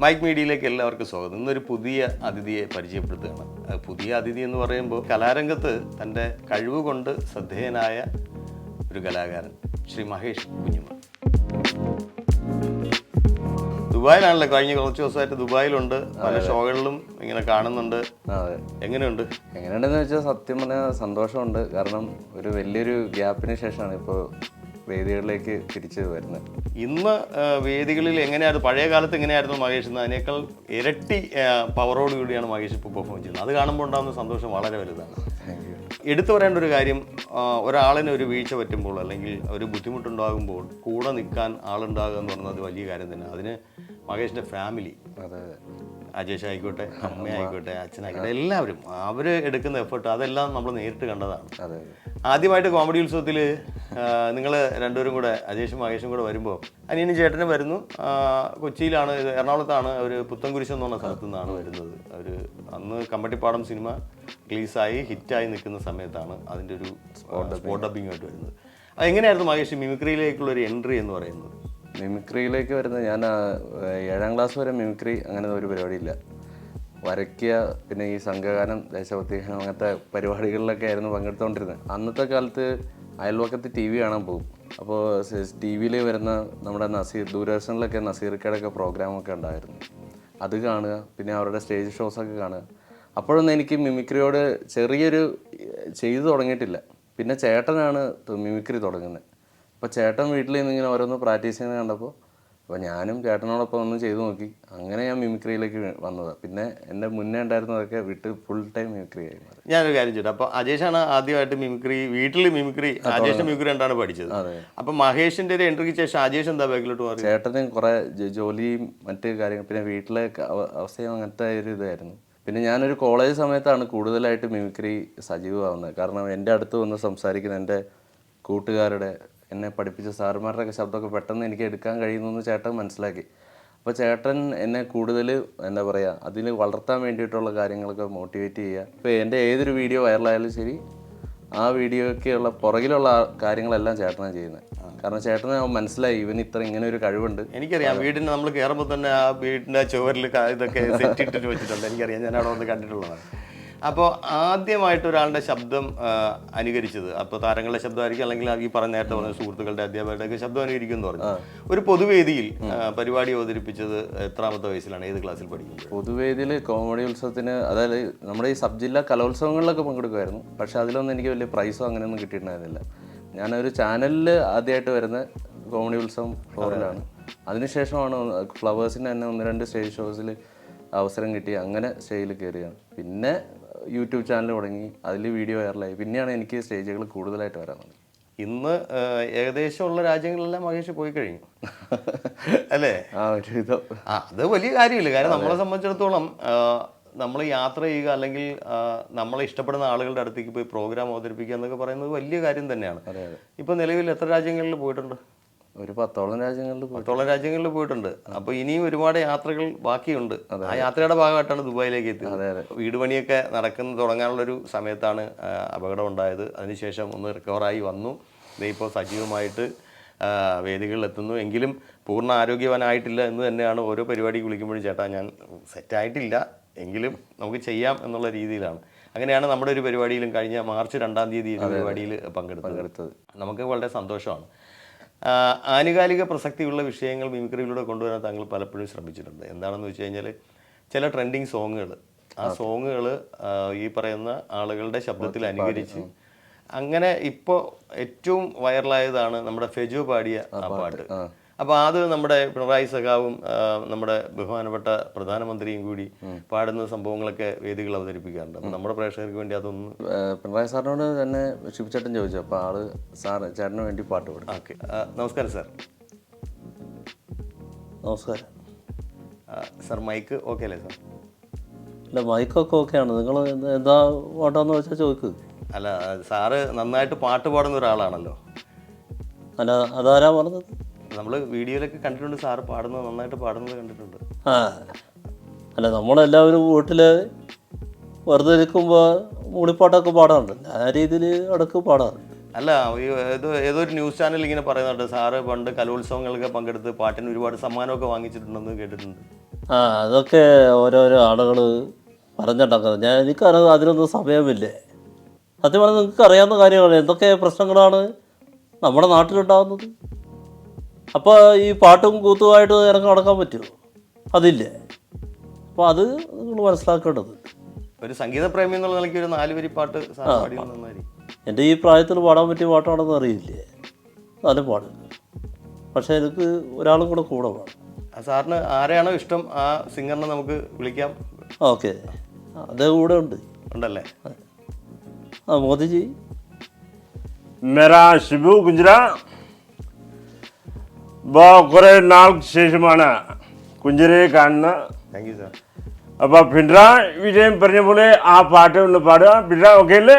Mic മീഡിയയിലേക്ക് എല്ലാവർക്കും സ്വാഗതം. ഇന്നൊരു പുതിയ അതിഥിയെ പരിചയപ്പെടുത്തുകയാണ്. പുതിയ അതിഥി എന്ന് പറയുമ്പോൾ കലാരംഗത്ത് തന്റെ കഴിവ് കൊണ്ട് ശ്രദ്ധേയനായ ഒരു കലാകാരൻ ശ്രീ മഹേഷ് കുഞ്ഞുമ ദുബായിലാണല്ലോ? കഴിഞ്ഞ കുറച്ച് ദിവസമായിട്ട് ദുബായിലുണ്ട്. പല ഷോകളിലും ഇങ്ങനെ കാണുന്നുണ്ട്. എങ്ങനെയുണ്ട്? എങ്ങനെയുണ്ടെന്ന് വെച്ചാൽ സത്യം പറഞ്ഞാൽ സന്തോഷമുണ്ട്. കാരണം ഒരു വലിയൊരു ഗ്യാപ്പിന് ശേഷമാണ് ഇപ്പോൾ വേദികളിലേക്ക് തിരിച്ചു വരുന്നത്. ഇന്ന് വേദികളിൽ എങ്ങനെയായിരുന്നു പഴയ കാലത്ത് എങ്ങനെയായിരുന്നു മഹേഷ് എന്ന് അതിനേക്കാൾ ഇരട്ടി പവറോട് കൂടിയാണ് മഹേഷ് ഇപ്പോൾ പെർഫോം ചെയ്യുന്നത്. അത് കാണുമ്പോൾ ഉണ്ടാകുന്ന സന്തോഷം വളരെ വലുതാണ്. എടുത്തു പറയേണ്ട ഒരു കാര്യം ഒരാളിന് ഒരു വീഴ്ച പറ്റുമ്പോൾ അല്ലെങ്കിൽ ഒരു ബുദ്ധിമുട്ടുണ്ടാകുമ്പോൾ കൂടെ നിൽക്കാൻ ആളുണ്ടാകുക എന്ന് പറഞ്ഞാൽ അത് വലിയ കാര്യം തന്നെ അതിന് മഹേഷിന്റെ ഫാമിലി അതെ. അജേഷ് ആയിക്കോട്ടെ അമ്മ ആയിക്കോട്ടെ അച്ഛനായിക്കോട്ടെ എല്ലാവരും അവർ എടുക്കുന്ന എഫേർട്ട് അതെല്ലാം നമ്മൾ നേരിട്ട് കണ്ടതാണ്. ആദ്യമായിട്ട് കോമഡി ഉത്സവത്തിൽ നിങ്ങൾ രണ്ടുപേരും കൂടെ അജേഷും മഹേഷും കൂടെ വരുമ്പോൾ അനിയനും ചേട്ടനും വരുന്നു. കൊച്ചിയിലാണ് എറണാകുളത്താണ് അവർ പുത്തൻകുരിശ് എന്ന് പറഞ്ഞ സ്ഥലത്തു നിന്നാണ് വരുന്നത്. അവർ അന്ന് കമ്പട്ടിപ്പാടം സിനിമ റിലീസായി ഹിറ്റായി നിൽക്കുന്ന സമയത്താണ് അതിന്റെ ഒരു സ്പോട്ട് ഡബിങ്ങായിട്ട് വരുന്നത്. അത് എങ്ങനെയായിരുന്നു മഹേഷ് മിമിക്രിയിലേക്കുള്ള ഒരു എൻട്രി എന്ന് പറയുന്നത്? മിമിക്രിയിലേക്ക് വരുന്ന ഞാൻ ഏഴാം ക്ലാസ് വരെ മിമിക്രി അങ്ങനെ ഒരു പരിപാടിയില്ല. വരയ്ക്കുക പിന്നെ ഈ സംഘഗാനം ദേശഭക്തി അങ്ങനത്തെ പരിപാടികളിലൊക്കെ ആയിരുന്നു പങ്കെടുത്തുകൊണ്ടിരുന്നത് അന്നത്തെ കാലത്ത് അയൽവക്കത്ത് ടി വി കാണാൻ പോകും. അപ്പോൾ ടി വിയിൽ വരുന്ന നമ്മുടെ നസീർ ദൂരദർശനിലൊക്കെ നസീർക്കയുടെയൊക്കെ പ്രോഗ്രാമൊക്കെ ഉണ്ടായിരുന്നു. അത് കാണുക പിന്നെ അവരുടെ സ്റ്റേജ് ഷോസൊക്കെ കാണുക. അപ്പോഴൊന്നും എനിക്ക് മിമിക്രിയോട് ചെറിയൊരു ചെയ്തു തുടങ്ങിയിട്ടില്ല. പിന്നെ ചേട്ടനാണ് മിമിക്രി തുടങ്ങുന്നത് അപ്പോൾ ചേട്ടൻ വീട്ടിൽ നിന്ന് ഇങ്ങനെ ഓരോന്ന് പ്രാക്ടീസ് ചെയ്യുന്നത് കണ്ടപ്പോൾ അപ്പോൾ ഞാനും ചേട്ടനോടൊപ്പം ഒന്ന് ചെയ്തു നോക്കി. അങ്ങനെ ഞാൻ മിമിക്രിയിലേക്ക് വന്നത്. പിന്നെ എന്റെ മുന്നേ ഉണ്ടായിരുന്നതൊക്കെ വിട്ട് ഫുൾ ടൈം മിമിക്രി ആയി മാറി. ഞാനൊരു കാര്യം ചോദിച്ചു അപ്പോൾ അജേഷാണ് ആദ്യമായിട്ട് മിമിക്രി വീട്ടിൽ മിമിക്രി അജേഷ് മിമിക്രി എന്താണ് പഠിച്ചത്. അപ്പോൾ മഹേഷിന്റെ ഒരു എൻട്രിക്ക് ശേഷം അജേഷ് എന്താ ബാക്കിലോട്ട് മാറി ചേട്ടന് കുറേ ജോലിയും മറ്റ് കാര്യങ്ങൾ പിന്നെ വീട്ടിലെ അവസ്ഥയും അങ്ങനത്തെ ഒരു ഇതായിരുന്നു. പിന്നെ ഞാനൊരു കോളേജ് സമയത്താണ് കൂടുതലായിട്ട് മിമിക്രി സജീവമാവുന്നത്. കാരണം എന്റെ അടുത്ത് വന്ന് സംസാരിക്കുന്ന എന്റെ കൂട്ടുകാരുടെ എന്നെ പഠിപ്പിച്ച സാറുമാരുടെയൊക്കെ ശബ്ദമൊക്കെ പെട്ടെന്ന് എനിക്ക് എടുക്കാൻ കഴിയുന്നു ചേട്ടൻ മനസ്സിലാക്കി. അപ്പോൾ ചേട്ടൻ എന്നെ കൂടുതൽ എന്താ പറയുക അതിൽ വളർത്താൻ വേണ്ടിയിട്ടുള്ള കാര്യങ്ങളൊക്കെ മോട്ടിവേറ്റ് ചെയ്യുക. ഇപ്പോൾ എന്റെ ഏതൊരു വീഡിയോ വൈറലായാലും ശരി ആ വീഡിയോയ്ക്കുള്ള പുറകിലുള്ള കാര്യങ്ങളെല്ലാം ചേട്ടനാണ് ചെയ്യുന്നത്. കാരണം ചേട്ടന് മനസ്സിലായി ഇവന് ഇത്ര ഇങ്ങനെ ഒരു കഴിവുണ്ട്. എനിക്കറിയാം വീടിന് നമ്മൾ കയറുമ്പോൾ തന്നെ ആ വീടിന്റെ ചുവരിൽ ഇതൊക്കെ സെറ്റ് ഇട്ടിട്ട് വെച്ചിട്ടുണ്ട്. എനിക്കറിയാം ഞാൻ അവിടെ വന്ന് കണ്ടിട്ടുള്ളതാണ്. അപ്പോൾ ആദ്യമായിട്ട് ഒരാളുടെ ശബ്ദം അനുകരിച്ചത്. അപ്പോൾ താരങ്ങളുടെ ശബ്ദമായിരിക്കും അല്ലെങ്കിൽ ഈ പറഞ്ഞ നേരത്തെ പറഞ്ഞ സുഹൃത്തുക്കളുടെ അധ്യാപകരുടെ ഒക്കെ ശബ്ദം അനുകരിക്കും എന്ന് പറഞ്ഞു ഒരു പൊതുവേദിയിൽ പരിപാടി അവതരിപ്പിച്ചത് എത്രാമത്തെ വയസ്സിലാണ്? ഏത് ക്ലാസ്സിൽ പഠിക്കുന്നത് പൊതുവേദിയിൽ കോമഡി ഉത്സവത്തിന് അതായത് നമ്മുടെ ഈ സബ് ജില്ലാ കലോത്സവങ്ങളിലൊക്കെ പങ്കെടുക്കുമായിരുന്നു. പക്ഷെ അതിലൊന്നും എനിക്ക് വലിയ പ്രൈസോ അങ്ങനെയൊന്നും കിട്ടിയിട്ടുണ്ടായിരുന്നില്ല. ഞാനൊരു ചാനലിൽ ആദ്യമായിട്ട് വരുന്ന കോമഡി ഉത്സവം ഫ്ലോറിലാണ് അതിനുശേഷമാണ് ഫ്ലവേഴ്സിന് തന്നെ ഒന്ന് രണ്ട് സ്റ്റേജ് ഷോസിൽ അവസരം കിട്ടി അങ്ങനെ സ്റ്റേജിൽ കയറിയാണ്. പിന്നെ യൂട്യൂബ് ചാനൽ തുടങ്ങി അതിൽ വീഡിയോ വൈറലായി. പിന്നെയാണ് എനിക്ക് സ്റ്റേജുകൾ കൂടുതലായിട്ട് വരാൻ തുടങ്ങി. ഇന്ന് ഏകദേശം ഏകദേശമുള്ള രാജ്യങ്ങളിലെല്ലാം മഹേഷ് പോയി കഴിഞ്ഞു. അല്ലേ? ആ ഒരു ഇത്. ആ അത് വലിയ കാര്യമില്ല. കാരണം നമ്മളെ സംബന്ധിച്ചിടത്തോളം നമ്മൾ യാത്ര ചെയ്യുക അല്ലെങ്കിൽ നമ്മളെ ഇഷ്ടപ്പെടുന്ന ആളുകളുടെ അടുത്തേക്ക് പോയി പ്രോഗ്രാം അവതരിപ്പിക്കുക എന്നൊക്കെ പറയുന്നത് വലിയ കാര്യം തന്നെയാണ്. അതെ അതെ. ഇപ്പൊ നിലവിൽ എത്ര രാജ്യങ്ങളിൽ പോയിട്ടുണ്ട്? ഒരു പത്തോളം രാജ്യങ്ങളിൽ പത്തോളം രാജ്യങ്ങളിൽ പോയിട്ടുണ്ട്. അപ്പോൾ ഇനിയും ഒരുപാട് യാത്രകൾ ബാക്കിയുണ്ട്. ആ യാത്രയുടെ ഭാഗമായിട്ടാണ് ദുബായിലേക്ക് അതെ, എത്തിയത്. അതെ. വീട് പണിയൊക്കെ നടക്കുന്ന തുടങ്ങാനുള്ളൊരു സമയത്താണ് ആ, അപകടം ഉണ്ടായത്. അതിനുശേഷം ഒന്ന് റിക്കവറായി വന്നു. ഇപ്പോൾ സജീവമായിട്ട് വേദികളിൽ എത്തുന്നു. എങ്കിലും പൂർണ ആരോഗ്യവാനായിട്ടില്ല എന്ന് തന്നെയാണ് ഓരോ പരിപാടിക്ക് വിളിക്കുമ്പോഴും ചേട്ടാ ഞാൻ സെറ്റായിട്ടില്ല എങ്കിലും നമുക്ക് ചെയ്യാം എന്നുള്ള രീതിയിലാണ്. അങ്ങനെയാണ് നമ്മുടെ ഒരു പരിപാടിയിലും കഴിഞ്ഞ മാർച്ച് രണ്ടാം തീയതി ഒരു പരിപാടിയിൽ പങ്കെടുത്തത്. നമുക്ക് വളരെ സന്തോഷമാണ്. ആനുകാലിക പ്രസക്തിയുള്ള വിഷയങ്ങൾ മിമിക്രിയിലൂടെ കൊണ്ടുവരാൻ താങ്കൾ പലപ്പോഴും ശ്രമിച്ചിട്ടുണ്ട്. എന്താണെന്ന് വെച്ച് കഴിഞ്ഞാൽ ചില ട്രെൻഡിങ് സോങ്ങുകൾ ആ സോങ്ങുകൾ ഈ പറയുന്ന ആളുകളുടെ ശബ്ദത്തിൽ അനുകരിച്ച് അങ്ങനെ ഇപ്പോൾ ഏറ്റവും വൈറലായതാണ് നമ്മുടെ ഫെജു പാടിയ ആ പാട്ട്. അപ്പോൾ അത് നമ്മുടെ പിണറായി സഖാവും നമ്മുടെ ബഹുമാനപ്പെട്ട പ്രധാനമന്ത്രിയും കൂടി പാടുന്ന സംഭവങ്ങളൊക്കെ വേദികൾ അവതരിപ്പിക്കാറുണ്ട്. അപ്പോൾ നമ്മുടെ പ്രേക്ഷകർക്ക് വേണ്ടി അതൊന്ന് പിണറായി സാറിനോട് തന്നെ ശിവചേട്ടൻ ചോദിച്ചു. അപ്പോൾ ആൾ സാർ ചേട്ടന് വേണ്ടി പാട്ട് പാടും. ഓക്കെ. നമസ്കാരം സാർ. നമസ്കാരം. സാർ മൈക്ക് ഓക്കെ അല്ലേ സാർ? അല്ല മൈക്കൊക്കെ ഓക്കെയാണ്. നിങ്ങൾ എന്താ പാട്ടാന്ന് വെച്ചാൽ ചോദിക്ക്. അല്ല സാറ് നന്നായിട്ട് പാട്ട് പാടുന്ന ഒരാളാണല്ലോ. അല്ല അതാരാ പറഞ്ഞത്? നമ്മൾ വീഡിയോയിലൊക്കെ കണ്ടിട്ടുണ്ട് സാറ് പാടുന്നത് നന്നായിട്ട് പാടുന്നത് കണ്ടിട്ടുണ്ട്. ആ. അല്ല നമ്മളെല്ലാവരും വീട്ടിൽ വെറുതെ ഇരിക്കുമ്പോൾ മൂളിപ്പാട്ടൊക്കെ പാടാറുണ്ട്. ആ രീതിയിൽ ഇടയ്ക്ക് പാടാറുണ്ട്. അല്ല ഏതോ ഏതോ ഒരു ന്യൂസ് ചാനൽ ഇങ്ങനെ പറയുന്നുണ്ട് സാറ് പണ്ട് കലോത്സവങ്ങളൊക്കെ പങ്കെടുത്ത് പാട്ടിന് ഒരുപാട് സമ്മാനമൊക്കെ വാങ്ങിച്ചിട്ടുണ്ടെന്ന് കേട്ടിട്ടുണ്ട്. ആ അതൊക്കെ ഓരോരോ ആളുകൾ പറഞ്ഞിട്ടുണ്ടാക്കുന്നത്. ഞാൻ എനിക്കറിയാം അതിനൊന്നും സമയമില്ലേ. സത്യം പറഞ്ഞാൽ നിങ്ങൾക്ക് അറിയാവുന്ന കാര്യമാണ് എന്തൊക്കെ പ്രശ്നങ്ങളാണ് നമ്മുടെ നാട്ടിലുണ്ടാകുന്നത് അപ്പോൾ ഈ പാട്ടും കൂത്തുമായിട്ട് ഇറങ്ങി നടക്കാൻ പറ്റുമോ? അതില്ലേ? അപ്പോൾ അത് നിങ്ങൾ മനസ്സിലാക്കേണ്ടത്. ഒരു സംഗീത പ്രേമി എന്നുള്ള നിലയ്ക്ക് ഒരു നാല് വരി പാട്ട് എന്റെ ഈ പ്രായത്തിൽ പാടാൻ പറ്റിയ പാട്ടാണെന്ന് അറിയില്ലേ? നല്ല പാടില്ല പക്ഷെ എനിക്ക് ഒരാളും കൂടെ കൂടെ പാടും. ആ സാറിന് ആരെയാണോ ഇഷ്ടം ആ സിംഗറിനെ നമുക്ക് വിളിക്കാം. ഓക്കെ. അദ്ദേഹം കൂടെ ഉണ്ട്. ഉണ്ടല്ലേ? ആ മോദിജി. ശിബു ഷിബു കുഞ്ചിര കുറേ നാൾക്ക് ശേഷമാണ് കുഞ്ചിരയെ കാണുന്നത് താങ്ക് യു സാർ അപ്പോൾ പിണ്ട്ര വിജയം പറഞ്ഞ പോലെ ആ പാട്ട് ഒന്ന് പാടുക. പിണ്ട്ര ഓക്കെ അല്ലേ?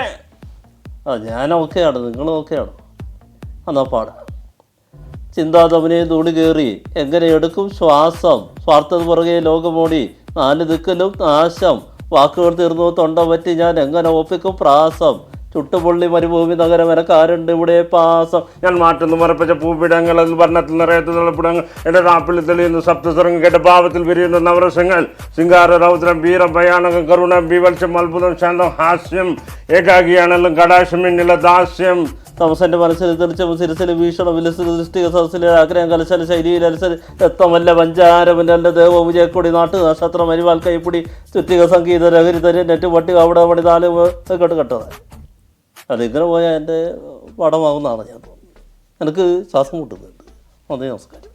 ആ ഞാൻ ഓക്കെയാണ് നിങ്ങൾ ഓക്കെയാണോ എന്നാ പാടാം. ചിന്താതമനെ തൂണി കയറി എങ്ങനെ എടുക്കും ശ്വാസം? സ്വാർത്ഥത പുറകെ ലോകമോടി നാല് ദിക്കലും നാശം. വാക്കുകൾ തീർന്നു തൊണ്ട പറ്റി ഞാൻ എങ്ങനെ ഒപ്പിക്കും പ്രാസം? ചുട്ടുപൊള്ളി മരുഭൂമി നഗരം എനക്കാരുണ്ട്. ഇവിടെ പാസം. ഞാൻ മാറ്റുന്നു മറപ്പിച്ച പൂപ്പിടങ്ങൾ എന്ന് വർണത്തിൽ നിറയത്ത് നിളപ്പിടങ്ങൾ എന്റെ നാപ്പിൽ തെളിയുന്ന. സപ്തസ്വരങ്ങൾ കേട്ട പാവത്തിൽ വിരിയുന്ന. നവരസങ്ങൾ. സിംഗാര രൗദ്രം വീരം ഭയാനകം കരുണ ബീവത്സ്യം അത്ഭുതം ശാന്തം ഹാസ്യം ഏകാഗിയാണെങ്കിലും കടാശം ദാസ്യം. തമസന്റെ മനസ്സിൽ തെളിച്ചം സിരസിൽ വീക്ഷണം വിലസിൽ ദൃഷ്ടിക സദസ്സിലെ ആഗ്രഹം കലശല ശൈലിയിൽ അലസൽ രക്തമല്ല പഞ്ചാരമല്ല ദേവ വിജയക്കൊടി നാട്ടു നക്ഷത്രം അരിവാൽ കൈപ്പൊടി ചുറ്റിക സംഗീത ലഹരി തരി നെറ്റ് പട്ടിക അവിടെ പണി നാല് കേട്ട് കെട്ടത് അത് ഇങ്ങനെ പോയാൽ എന്റെ പടമാകുന്നതാണ് ഞാൻ തോന്നുന്നത്. എനിക്ക് ശ്വാസം മുട്ടുന്നുണ്ട്. നന്ദി നമസ്കാരം.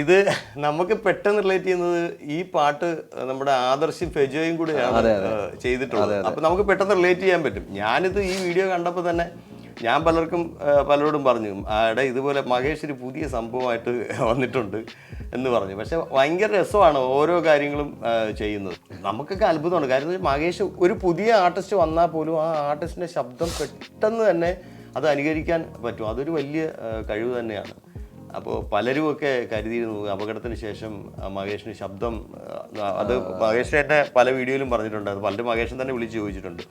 ഇത് നമുക്ക് പെട്ടെന്ന് റിലേറ്റ് ചെയ്യുന്നത് ഈ പാട്ട് നമ്മുടെ ആദർശി ഫെജോയും കൂടെയാണ് ചെയ്തിട്ടുള്ളത്. അപ്പൊ നമുക്ക് പെട്ടെന്ന് റിലേറ്റ് ചെയ്യാൻ പറ്റും. ഞാനിത് ഈ വീഡിയോ കണ്ടപ്പോൾ തന്നെ ഞാൻ പലർക്കും പലരോടും പറഞ്ഞു ആടെ ഇതുപോലെ മഹേഷ് ഒരു പുതിയ സംഭവമായിട്ട് വന്നിട്ടുണ്ട് എന്ന് പറഞ്ഞു. പക്ഷെ ഭയങ്കര രസമാണ് ഓരോ കാര്യങ്ങളും ചെയ്യുന്നത്. നമുക്കൊക്കെ അത്ഭുതമാണ്. കാര്യം മഹേഷ് ഒരു പുതിയ ആർട്ടിസ്റ്റ് വന്നാൽ പോലും ആ ആർട്ടിസ്റ്റിന്റെ ശബ്ദം പെട്ടെന്ന് തന്നെ അത് അനുകരിക്കാൻ പറ്റും. അതൊരു വലിയ കഴിവ് തന്നെയാണ്. അപ്പോൾ പലരും ഒക്കെ കരുതിയിരുന്നു അപകടത്തിന് ശേഷം മഹേഷിന് ശബ്ദം അത് മഹേഷ് തന്നെ പല വീഡിയോയിലും പറഞ്ഞിട്ടുണ്ട് അത് പലരും മഹേഷൻ തന്നെ വിളിച്ച് ചോദിച്ചിട്ടുണ്ട്.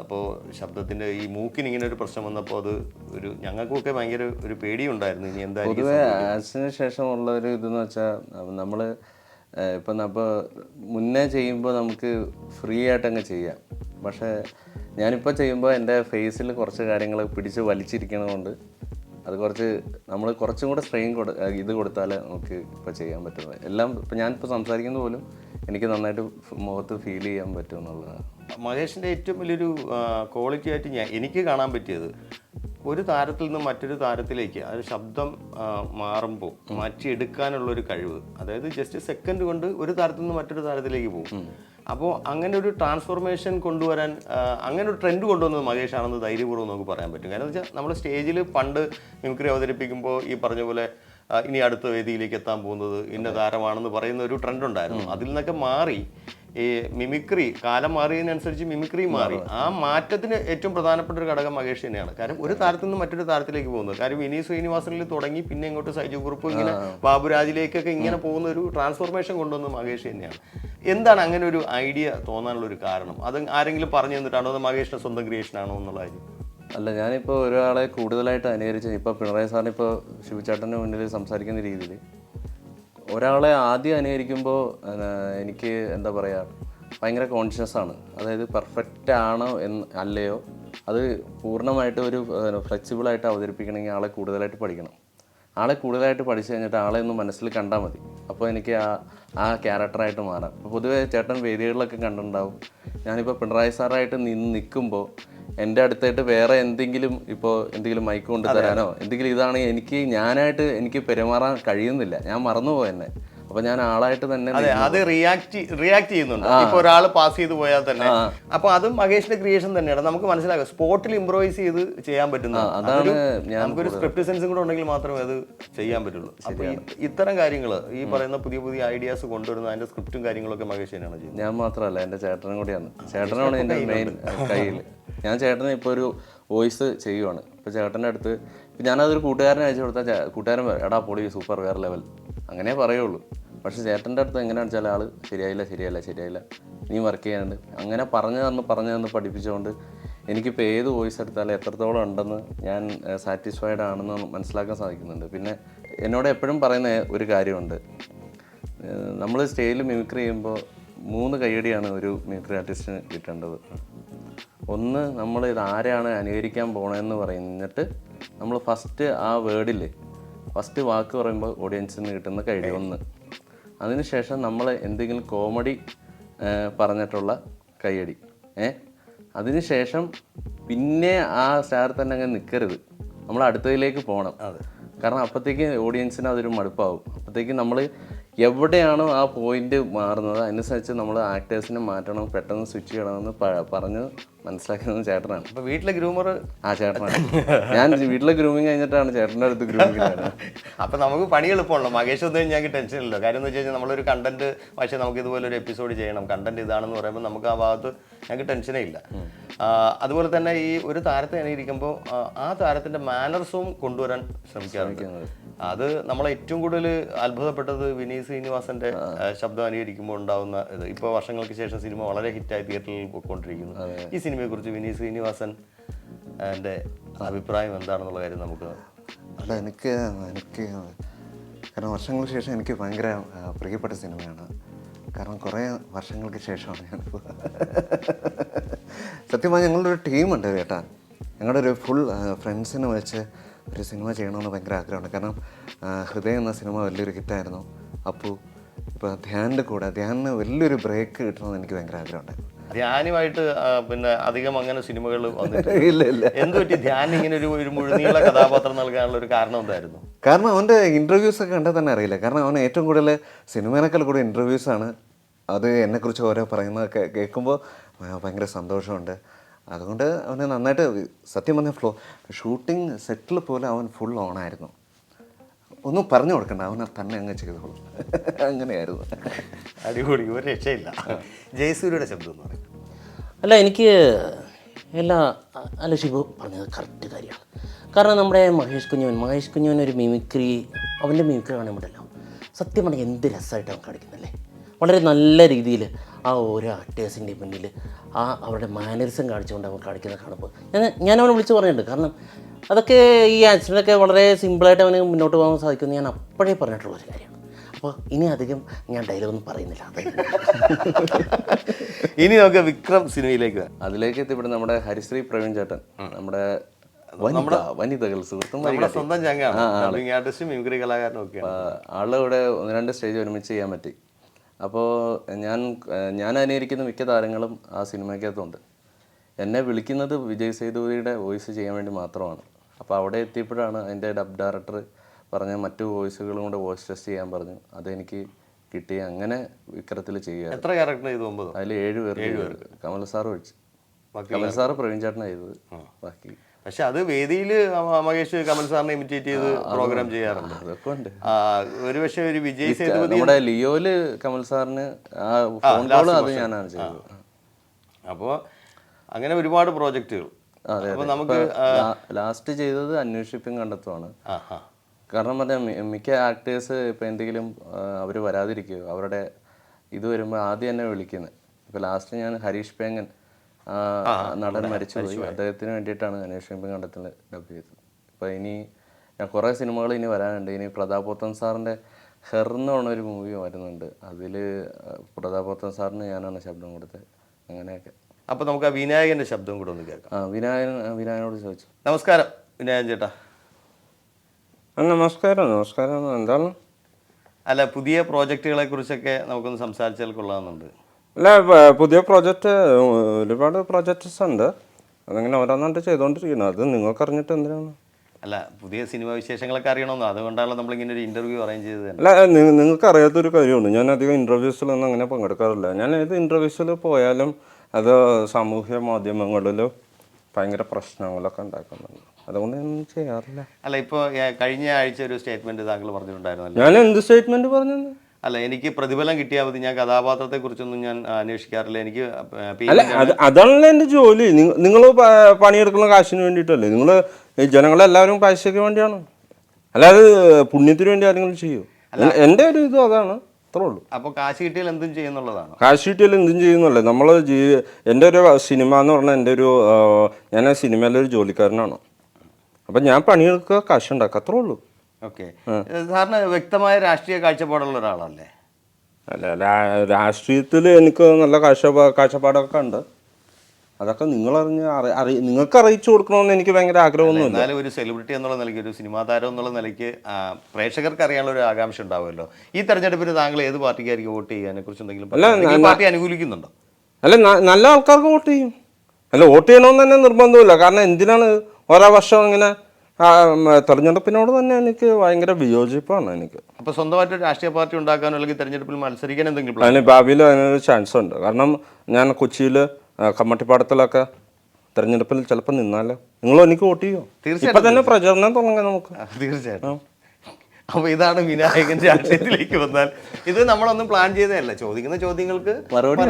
അപ്പോൾ ശബ്ദത്തിന്റെ ഈ മൂക്കിന് ഇങ്ങനെ ഒരു പ്രശ്നം വന്നപ്പോൾ അത് ഒരു ഞങ്ങൾക്കൊക്കെ ഭയങ്കര ഒരു പേടിയുണ്ടായിരുന്നു. ഇനി എന്താ പൊതുവെ ആക്സിന് ശേഷമുള്ള ഒരു ഇതെന്ന് വെച്ചാൽ നമ്മൾ ഇപ്പം അപ്പോൾ മുന്നേ ചെയ്യുമ്പോൾ നമുക്ക് ഫ്രീ ആയിട്ടങ്ങ് ചെയ്യാം. പക്ഷേ ഞാനിപ്പോൾ ചെയ്യുമ്പോൾ എന്റെ ഫേസിൽ കുറച്ച് കാര്യങ്ങൾ പിടിച്ച് വലിച്ചിരിക്കണതുകൊണ്ട് അത് കുറച്ച് നമ്മൾ കുറച്ചും കൂടെ സ്ട്രെയിൻ കൊടു ഇത് കൊടുത്താലേ നമുക്ക് ഇപ്പോൾ ചെയ്യാൻ പറ്റുന്നത് എല്ലാം ഇപ്പം ഞാനിപ്പോൾ സംസാരിക്കുന്നത് പോലും എനിക്ക് നന്നായിട്ട് മുഖത്ത് ഫീൽ ചെയ്യാൻ പറ്റും എന്നുള്ളതാണ്. മഹേഷിന്റെ ഏറ്റവും വലിയൊരു ക്വാളിറ്റി ആയിട്ട് ഞാൻ എനിക്ക് കാണാൻ പറ്റിയത് ഒരു താരത്തിൽ നിന്ന് മറ്റൊരു താരത്തിലേക്ക് ആ ഒരു ശബ്ദം മാറുമ്പോൾ മാറ്റിയെടുക്കാനുള്ള ഒരു കഴിവ്. അതായത് ജസ്റ്റ് സെക്കൻഡ് കൊണ്ട് ഒരു താരത്തിൽ നിന്ന് മറ്റൊരു താരത്തിലേക്ക് പോകും. അപ്പോൾ അങ്ങനെ ഒരു ട്രാൻസ്ഫോർമേഷൻ കൊണ്ടുവരാൻ അങ്ങനെ ഒരു ട്രെൻഡ് കൊണ്ടുവന്നത് മഹേഷ് ആണെന്ന് ധൈര്യപൂർവം നമുക്ക് പറയാൻ പറ്റും. കാരണം എന്ന് വെച്ചാൽ നമ്മൾ സ്റ്റേജിൽ പണ്ട് മിമിക്രി അവതരിപ്പിക്കുമ്പോൾ ഈ പറഞ്ഞ പോലെ ഇനി അടുത്ത വേദിയിലേക്ക് എത്താൻ പോകുന്നത് ഇന്ന താരമാണെന്ന് പറയുന്ന ഒരു ട്രെൻഡ് ഉണ്ടായിരുന്നു. അതിൽ നിന്നൊക്കെ മാറി ഈ മിമിക്രി കാലം മാറിയതിനനുസരിച്ച് മിമിക്രി മാറി. ആ മാറ്റത്തിന് ഏറ്റവും പ്രധാനപ്പെട്ട ഒരു ഘടകം മഹേഷ് തന്നെയാണ്. കാരണം ഒരു താരത്തിൽ നിന്ന് മറ്റൊരു താരത്തിലേക്ക് പോകുന്നത്. കാര്യം വിനീത് ശ്രീനിവാസനിൽ തുടങ്ങി പിന്നെ ഇങ്ങോട്ട് സൈജു കുറുപ്പ് ഇങ്ങനെ ബാബുരാജിലേക്കൊക്കെ ഇങ്ങനെ പോകുന്ന ഒരു ട്രാൻസ്ഫോർമേഷൻ കൊണ്ടുവന്ന മഹേഷ് തന്നെയാണ്. എന്താണ് അങ്ങനെ ഒരു ഐഡിയ തോന്നാനുള്ള ഒരു കാരണം? അത് ആരെങ്കിലും പറഞ്ഞു തന്നിട്ടാണോ? അത് മഹേഷിന്റെ സ്വന്തം ക്രിയേഷൻ ആണോ എന്നുള്ള കാര്യം? അല്ല ഞാനിപ്പോൾ ഒരാളെ കൂടുതലായിട്ട് അനുകരിച്ച് ഇപ്പോൾ പിണറായി സാറിന് ഇപ്പോൾ ശിവചേട്ടന്റെ മുന്നിൽ സംസാരിക്കുന്ന രീതിയിൽ ഒരാളെ ആദ്യം അനുകരിക്കുമ്പോൾ എനിക്ക് എന്താ പറയുക ഭയങ്കര കോൺഷ്യസ് ആണ്. അതായത് പെർഫെക്റ്റ് ആണോ എന്ന് അല്ലയോ അത് പൂർണമായിട്ട് ഒരു ഫ്ലെക്സിബിളായിട്ട് അവതരിപ്പിക്കണമെങ്കിൽ ആളെ കൂടുതലായിട്ട് പഠിക്കണം. ആളെ കൂടുതലായിട്ട് പഠിച്ചു കഴിഞ്ഞിട്ട് ആളെ ഒന്ന് മനസ്സിൽ കണ്ടാൽ മതി. അപ്പോൾ എനിക്ക് ആ ആ ക്യാരക്ടറായിട്ട് മാറാം. ഇപ്പോൾ പൊതുവേ ചേട്ടൻ വേദികളിലൊക്കെ കണ്ടിട്ടുണ്ടാവും. ഞാനിപ്പോൾ പിണറായി സാറായിട്ട് നിന്ന് നിൽക്കുമ്പോൾ എന്റെ അടുത്തായിട്ട് വേറെ എന്തെങ്കിലും ഇപ്പോൾ എന്തെങ്കിലും മൈക്ക് കൊണ്ടുതരാനോ എന്തെങ്കിലും ഇതാണെങ്കിൽ എനിക്ക് ഞാനായിട്ട് എനിക്ക് പെരുമാറാൻ കഴിയുന്നില്ല. ഞാൻ മറന്നുപോയി അപ്പോൾ ഞാൻ ആളായിട്ട് തന്നെ അതെ അത് റിയാക്ട് റിയാക്ട് ചെയ്യുന്നുണ്ട്. ഇപ്പൊ ഒരാൾ പാസ് ചെയ്ത് പോയാൽ തന്നെ. അപ്പൊ അതും മഹേഷിന്റെ ക്രിയേഷൻ തന്നെയാണ്. നമുക്ക് മനസ്സിലാക്കാം. സ്പോട്ടിൽ ഇംപ്രോവൈസ് ചെയ്ത് ചെയ്യാൻ പറ്റുന്ന അതാണ് നമുക്കൊരു സ്ക്രിപ്റ്റ് സെൻസും കൂടെ ഉണ്ടെങ്കിൽ മാത്രമേ അത് ചെയ്യാൻ പറ്റുള്ളൂ. അപ്പൊ ഇത്തരം കാര്യങ്ങൾ ഈ പറയുന്ന പുതിയ പുതിയ ഐഡിയാസ് കൊണ്ടുവരുന്ന അതിന്റെ സ്ക്രിപ്റ്റും കാര്യങ്ങളൊക്കെ മഹേഷ് തന്നെയാണ് ചെയ്യുന്നത്. ഞാൻ മാത്രമല്ല എന്റെ ചേട്ടനും കൂടിയാണ്. ചേട്ടനാണ് എന്റെ മെയിൻ കയ്യിൽ. ഞാൻ ചേട്ടന് ഇപ്പോൾ ഒരു വോയിസ് ചെയ്യുവാണ്. ഇപ്പോൾ ചേട്ടന്റെ അടുത്ത് ഇപ്പം ഞാനതൊരു കൂട്ടുകാരനെ അയച്ചു കൊടുത്താൽ കൂട്ടുകാരൻ എടാ പൊളി സൂപ്പർ വേറെ ലെവൽ അങ്ങനെ പറയുള്ളൂ. പക്ഷേ ചേട്ടന്റെ അടുത്ത് എങ്ങനെയാണെന്ന് വെച്ചാൽ ആൾ ശരിയായില്ല ശരിയല്ല ശരിയായില്ല. നീ വർക്ക് ചെയ്യാനുണ്ട് അങ്ങനെ പറഞ്ഞു തന്ന് പറഞ്ഞു തന്ന് പഠിപ്പിച്ചുകൊണ്ട് എനിക്കിപ്പോൾ ഏത് വോയിസ് എടുത്താലും എത്രത്തോളം ഉണ്ടെന്ന് ഞാൻ സാറ്റിസ്ഫൈഡ് ആണെന്ന് മനസ്സിലാക്കാൻ സാധിക്കുന്നുണ്ട്. പിന്നെ എന്നോട് എപ്പോഴും പറയുന്ന ഒരു കാര്യമുണ്ട്. നമ്മൾ സ്റ്റേജിൽ മിമിക്രി ചെയ്യുമ്പോൾ മൂന്ന് കൈയടിയാണ് ഒരു മിമിക്രി ആർട്ടിസ്റ്റിന് കിട്ടേണ്ടത്. ഒന്ന് നമ്മൾ ഇത് ആരെയാണ് അനുകരിക്കാൻ പോണതെന്ന് പറഞ്ഞിട്ട് നമ്മൾ ഫസ്റ്റ് ആ വേർഡിൽ ഫസ്റ്റ് വാക്ക് പറയുമ്പോൾ ഓഡിയൻസിന് കിട്ടുന്ന കൈയടി ഒന്ന്. അതിനുശേഷം നമ്മൾ എന്തെങ്കിലും കോമഡി പറഞ്ഞിട്ടുള്ള കൈയടി ഏ? അതിനുശേഷം പിന്നെ ആ സ്റ്റാർ തന്നെ അങ്ങ് നിൽക്കരുത് നമ്മൾ അടുത്തതിലേക്ക് പോകണം കാരണം അപ്പോഴത്തേക്ക് ഓഡിയൻസിന് അതൊരു മടുപ്പാവും. അപ്പോഴത്തേക്ക് നമ്മൾ എവിടെയാണോ ആ പോയിന്റ് മാറുന്നത് അതിനനുസരിച്ച് നമ്മൾ ആക്ടേഴ്സിനെ മാറ്റണം പെട്ടെന്ന് സ്വിച്ച് ചെയ്യണമെന്ന് പറഞ്ഞ് മനസ്സിലാക്കുന്നത് ചേട്ടനാണ്. അപ്പൊ വീട്ടിലെ ഗ്രൂമർ ആ ചേട്ടനാണ്. ഞാൻ വീട്ടിലെ ഗ്രൂമിങ് കഴിഞ്ഞിട്ടാണ് ചേട്ടന്റെ അടുത്ത് ഗ്രൂമിങ് അപ്പൊ നമുക്ക് പണി എളുപ്പമുള്ളൂ മകേഷ് ഒന്നും ഞങ്ങൾക്ക് ടെൻഷൻ ഇല്ലല്ലോ. കാര്യം എന്ന് വെച്ച് കഴിഞ്ഞാൽ നമ്മളൊരു കണ്ടന്റ് പക്ഷേ നമുക്ക് ഇതുപോലെ ഒരു എപ്പിസോഡ് ചെയ്യണം. കണ്ടന്റ് ഇതാണെന്ന് പറയുമ്പോൾ നമുക്ക് ആ ഭാഗത്ത് ഞങ്ങൾക്ക് ടെൻഷനേ ഇല്ല. അതുപോലെ തന്നെ ഈ ഒരു താരത്തെ എണീരിക്കുമ്പോൾ ആ താരത്തിന്റെ മാനർസും കൊണ്ടുവരാൻ ശ്രമിക്കാറുണ്ട്. അത് നമ്മളെ ഏറ്റവും കൂടുതൽ അത്ഭുതപ്പെട്ടത് വിനീത് ശ്രീനിവാസന്റെ ശബ്ദം അനുകരിക്കുമ്പോൾ ഉണ്ടാവുന്ന ഇത്. ഇപ്പോൾ വർഷങ്ങൾക്ക് ശേഷം സിനിമ വളരെ ഹിറ്റായി തിയേറ്ററിൽ പോയിക്കൊണ്ടിരിക്കുന്നു. ഈ സിനിമയെ കുറിച്ച് വിനീത് ശ്രീനിവാസൻ എന്റെ അഭിപ്രായം എന്താണെന്നുള്ള കാര്യം നമുക്ക് അല്ല എനിക്ക് എനിക്ക് കാരണം വർഷങ്ങൾക്ക് ശേഷം എനിക്ക് ഭയങ്കര പ്രിയപ്പെട്ട സിനിമയാണ്. കാരണം കുറേ വർഷങ്ങൾക്ക് ശേഷമാണ് ഞാനിപ്പോൾ സത്യമായി ഞങ്ങളുടെ ഒരു ടീമുണ്ട് കേട്ടാ. ഞങ്ങളുടെ ഒരു ഫുൾ ഫ്രണ്ട്സിനെ വെച്ച് ഒരു സിനിമ ചെയ്യണമെന്ന് ഭയങ്കര ആഗ്രഹമുണ്ട്. കാരണം ഹൃദയം എന്ന സിനിമ വലിയൊരു ഹിറ്റായിരുന്നു. അപ്പോൾ ഇപ്പോൾ ധ്യാനിന്റെ കൂടെ ധ്യാനിന് വലിയൊരു ബ്രേക്ക് കിട്ടണമെന്ന് എനിക്ക് ഭയങ്കര ആഗ്രഹമുണ്ടായിരുന്നു ധ്യാനുമായിട്ട് പിന്നെ അധികം അങ്ങനെ സിനിമകൾ വന്നിട്ടില്ല. ഇല്ല ഇല്ല. എന്ത് പറ്റി? ധ്യാൻ ഇങ്ങനെ ഒരു ഒരു മുഴുനീള കഥാപാത്രം നൽകാനുള്ള ഒരു കാരണം എന്തായിരുന്നു? കാരണം അവന്റെ ഇന്റർവ്യൂസ് ഒക്കെ കണ്ടാൽ തന്നെ അറിയില്ല. കാരണം അവൻ ഏറ്റവും കൂടുതൽ സിനിമേനേക്കാൾ കൂടുതൽ ഇന്റർവ്യൂസ് ആണ് അത് എന്നെക്കുറിച്ച് ഓരോ പറയുന്നതൊക്കെ കേൾക്കുമ്പോൾ ഭയങ്കര സന്തോഷമുണ്ട്. അതുകൊണ്ട് അവന് നന്നായിട്ട് സത്യം പറഞ്ഞ ഫ്ലോ ഷൂട്ടിംഗ് സെറ്റിൽ പോലെ അവൻ ഫുൾ ഓണായിരുന്നു ഒന്നും പറഞ്ഞു കൊടുക്കണ്ട. അവനെ തന്നെ അങ്ങ് ചെയ്തോളൂ. അങ്ങനെയായിരുന്നു. അടിപൊളി. ഒരു രക്ഷയില്ല. ജയസൂര്യയുടെ ശബ്ദം എന്ന് പറയും. അല്ല എനിക്ക് എല്ലാ അല്ല ശിവു പറഞ്ഞത് കറക്റ്റ് കാര്യമാണ്. കാരണം നമ്മുടെ മഹേഷ് കുഞ്ഞുവൻ മഹേഷ് കുഞ്ഞുവൻ ഒരു മിമിക്രി അവന്റെ മിമിക്രി കാണുമ്പോഴല്ലോ സത്യം പറഞ്ഞാൽ എന്ത് രസമായിട്ട് അവൻ കാണിക്കുന്നല്ലേ വളരെ നല്ല രീതിയിൽ ആ ഓരോ ആക്ടേഴ്സിന്റെ മുന്നിൽ ആ അവരുടെ മാനറിസം കാണിച്ചുകൊണ്ട് അവൻ കാണിക്കുന്നത് കാണുമ്പോൾ ഞാൻ ഞാൻ അവനെ വിളിച്ച് പറഞ്ഞിട്ടുണ്ട്. കാരണം അതൊക്കെ ഈ ആക്സിഡന്റൊക്കെ വളരെ സിമ്പിളായിട്ട് അവന് മുന്നോട്ട് പോകാൻ സാധിക്കുമെന്ന് ഞാൻ അപ്പോഴേ പറഞ്ഞിട്ടുള്ള ഒരു കാര്യമാണ്. അപ്പോൾ ഇനി അധികം ഞാൻ ഡയലോഗൊന്നും പറയുന്നില്ല. അത്. ഇനി നമുക്ക് വിക്രം സിനിമയിലേക്ക് വരാം. അതിലേക്ക് എത്തിപ്പെടുന്ന നമ്മുടെ ഹരിശ്രീ പ്രവീൺ ചേട്ടൻ. നമ്മുടെ വനിത. വനിതകൾ സുഹൃത്തും നമ്മുടെ സ്വന്തം ചങ്ങാണ് ആർട്ടിസ്റ്റും മിമിക്രി കലാകാരനും ഒക്കെ ആ, ആൾ ഇവിടെ ഒന്ന് രണ്ട് സ്റ്റേജ് ഒരുമിച്ച് ചെയ്യാൻ പറ്റി. അപ്പോൾ ഞാൻ ഞാൻ അനുകരിക്കുന്ന മിക്ക താരങ്ങളും ആ സിനിമയ്ക്കകത്തുണ്ട്. എന്നെ വിളിക്കുന്നത് വിജയ് സേതുപതിയുടെ വോയിസ് ചെയ്യാൻ വേണ്ടി മാത്രമാണ്. അപ്പോൾ അവിടെ എത്തിയപ്പോഴാണ് അതിന്റെ ഡബ് ഡയറക്ടർ പറഞ്ഞ മറ്റു വോയിസുകളും കൂടെ വോയിസ് ടെസ്റ്റ് ചെയ്യാൻ പറഞ്ഞു. അതെനിക്ക് കിട്ടി. അങ്ങനെ വിക്രത്തിൽ ചെയ്യുക എത്ര ക്യാരക്ടർ ചെയ്തു ഒമ്പതോ? അതിൽ ഏഴ് പേർ കമൽ സാർ ഒഴിച്ച്. കമൽ സാർ പ്രവീൺ ചേട്ടനാണ് ചെയ്തത്. ബാക്കി. പക്ഷെ അത് വേദിയിൽ മഹേഷ് കമൽ സാറിനെ ഇമിറ്റേറ്റ് ചെയ്ത് പ്രോഗ്രാം ചെയ്യാറുണ്ട്. അതൊക്കെ ഉണ്ട്. ഒരു പക്ഷേ ഒരു വിജയ് സേതുപതി നമ്മുടെ ലിയോയിൽ കമൽ സാറിന് ആ ഫോൺ കോൾ അത് ഞാനാണ് ചെയ്തത്. അപ്പോൾ അങ്ങനെ ഒരുപാട് പ്രോജക്റ്റുകൾ. നമുക്ക് ലാസ്റ്റ് ചെയ്തത് അന്വേഷിപ്പും കണ്ടെത്തുവാണ്. കാരണം പറഞ്ഞാൽ മിക്ക ആക്ടേഴ്സ് ഇപ്പം എന്തെങ്കിലും അവർ വരാതിരിക്കുക അവരുടെ ഇത് വരുമ്പോൾ ആദ്യം എന്നെ വിളിക്കുന്നത് ഇപ്പം ലാസ്റ്റ് ഞാൻ ഹരീഷ് പേങ്ങൻ നടൻ മരിച്ചുപോയി. അദ്ദേഹത്തിന് വേണ്ടിയിട്ടാണ് അന്വേഷിപ്പം കണ്ടെത്തൽ ഡബ് ചെയ്തത്. ഇപ്പം ഇനി ഞാൻ കുറേ സിനിമകൾ ഇനി വരാനുണ്ട്. ഇനി പ്രതാപോത്തൻ സാറിന്റെ ഹെർ എന്ന് പറഞ്ഞ ഒരു മൂവി വരുന്നുണ്ട്. അതിൽ പ്രതാപോത്തൻ സാറിന് ഞാനാണ് ശബ്ദം കൊടുത്തത്. അങ്ങനെയൊക്കെ. അപ്പോൾ നമുക്ക് ആ വിനായകന്റെ ശബ്ദം കൂടെ ഒന്ന് കേൾക്കാം. ആ വിനായകൻ വിനായകനോട് ചോദിച്ചു. നമസ്കാരം വിനായകൻ ചേട്ടാ. ആ, നമസ്കാരം നമസ്കാരം. എന്താണ്? അല്ല പുതിയ പ്രോജക്റ്റുകളെ കുറിച്ചൊക്കെ നമുക്കൊന്ന് സംസാരിച്ചാൽ കൊള്ളാമെന്നുണ്ട്. അല്ല പുതിയ പ്രോജക്റ്റ് ഒരുപാട് പ്രോജക്ട്സ് ഉണ്ട്. അതങ്ങനെ ഓരോന്നായിട്ട് ചെയ്തുകൊണ്ടിരിക്കുന്നു അത് നിങ്ങൾക്ക് അറിഞ്ഞിട്ട് എന്തിനാണ്? അല്ല പുതിയ സിനിമ വിശേഷങ്ങളൊക്കെ അറിയണമെന്നോ. അതുകൊണ്ടാണല്ലോ നമ്മളിങ്ങനെ ഒരു ഇന്റർവ്യൂ അറേഞ്ച് ചെയ്തത് അല്ല നിങ്ങൾക്ക് അറിയാത്തൊരു കാര്യമുണ്ട്. ഞാൻ അധികം ഇന്റർവ്യൂസിലൊന്നും അങ്ങനെ പങ്കെടുക്കാറില്ല. ഞാൻ ഏത് ഇന്റർവ്യൂസിൽ പോയാലും അത് സാമൂഹ്യ മാധ്യമങ്ങളിലും ഭയങ്കര പ്രശ്നങ്ങളൊക്കെ ഉണ്ടാക്കുന്നുണ്ട്. അതുകൊണ്ട് ഒന്നും ചെയ്യാറില്ല. അല്ല ഇപ്പോൾ കഴിഞ്ഞ ആഴ്ച ഒരു സ്റ്റേറ്റ്മെന്റ് താങ്കൾ പറഞ്ഞിട്ടുണ്ടായിരുന്നല്ലോ. ഞാൻ എന്ത് സ്റ്റേറ്റ്മെന്റ് പറഞ്ഞത് അല്ല എനിക്ക് പ്രതിഫലം കിട്ടിയാൽ മതി. ഞാൻ കഥാപാത്രത്തെ കുറിച്ചൊന്നും ഞാൻ അന്വേഷിക്കാറില്ല. എനിക്ക് അല്ല അത് അതാണല്ലോ എന്റെ ജോലി. നിങ്ങൾ പണിയെടുക്കുന്ന കാശിന് വേണ്ടിയിട്ടല്ലേ? നിങ്ങൾ ജനങ്ങളെല്ലാവരും പൈസയ്ക്ക് വേണ്ടിയാണ്. അല്ലാതെ പുണ്യത്തിന് വേണ്ടി ആരെങ്കിലും ചെയ്യൂ? എന്റെ ഒരു ഇത് അതാണ്. അത്രേ ഉള്ളൂ അപ്പോൾ കാശ് കിട്ടിയാൽ എന്തും ചെയ്യുന്നുള്ളതാണ്. കാശ് കിട്ടിയാൽ എന്തും ചെയ്യുന്നല്ലേ നമ്മൾ ജീ എന്റെ ഒരു സിനിമ എന്ന് പറഞ്ഞാൽ എന്റെ ഒരു ഞാൻ ആ സിനിമയിലെ ഒരു ജോലിക്കാരനാണ്. അപ്പം ഞാൻ പണിയെടുക്കുക കാശ് ഉണ്ടാക്കുക അത്രേ ഉള്ളൂ. ഓക്കെ. സാറിന് വ്യക്തമായ രാഷ്ട്രീയ കാഴ്ചപ്പാടുള്ള ഒരാളല്ലേ? അല്ല രാഷ്ട്രീയത്തിൽ എനിക്ക് നല്ല കാഴ്ചപ്പാ കാഴ്ചപ്പാടൊക്കെ ഉണ്ട്. അതൊക്കെ നിങ്ങൾ അറിഞ്ഞ് അറി നിങ്ങൾക്ക് അറിയിച്ചു കൊടുക്കണമെന്ന് എനിക്ക് ഭയങ്കര ആഗ്രഹമൊന്നുമില്ല. എന്നാലും ഒരു സെലിബ്രിറ്റി എന്നുള്ള നിലയ്ക്ക് ഒരു സിനിമാ താരം എന്നുള്ള നിലയ്ക്ക് പ്രേക്ഷകർക്ക് അറിയാനുള്ള ഒരു ആകാംക്ഷ ഉണ്ടാവുമല്ലോ. ഈ തെരഞ്ഞെടുപ്പിന് താങ്കൾ ഏത് പാർട്ടിക്കായിരിക്കും വോട്ട് ചെയ്യാനെ കുറിച്ച് എന്തെങ്കിലും പാർട്ടി അനുകൂലിക്കുന്നുണ്ടോ? അല്ല നല്ല ആൾക്കാർക്ക് വോട്ട് ചെയ്യും. അല്ല വോട്ട് ചെയ്യണമെന്ന് തന്നെ നിർബന്ധമില്ല. കാരണം എന്തിനാണ് ഓരോ വർഷം ഇങ്ങനെ തെരഞ്ഞെടുപ്പിനോട് തന്നെ എനിക്ക് ഭയങ്കര വിയോജിപ്പാണ് എനിക്ക്. അപ്പൊ സ്വന്തമായിട്ട് ഒരു രാഷ്ട്രീയ പാർട്ടി ഉണ്ടാക്കാനോ അല്ലെങ്കിൽ തെരഞ്ഞെടുപ്പിൽ മത്സരിക്കാൻ എന്തെങ്കിലും അതിന് ഭാവിയിൽ അതിനൊരു ചാൻസ് ഉണ്ട്. കാരണം ഞാൻ കൊച്ചിയിൽ കമ്മട്ടിപ്പാടത്തിലൊക്കെ തെരഞ്ഞെടുപ്പിൽ ചിലപ്പോൾ നിന്നാലോ? നിങ്ങൾ എനിക്ക് വോട്ട് ചെയ്യോ? തീർച്ചയായിട്ടും ഇപ്പൊ തന്നെ പ്രചരണം തുടങ്ങാം നമുക്ക്. തീർച്ചയായിട്ടും. അപ്പൊ ഇതാണ് വിനായകൻ രാഷ്ട്രീയത്തിലേക്ക് വന്നാൽ. ഇത് നമ്മളൊന്നും പ്ലാൻ ചെയ്തതല്ല. ചോദിക്കുന്ന ചോദ്യങ്ങൾക്ക് മറുപടി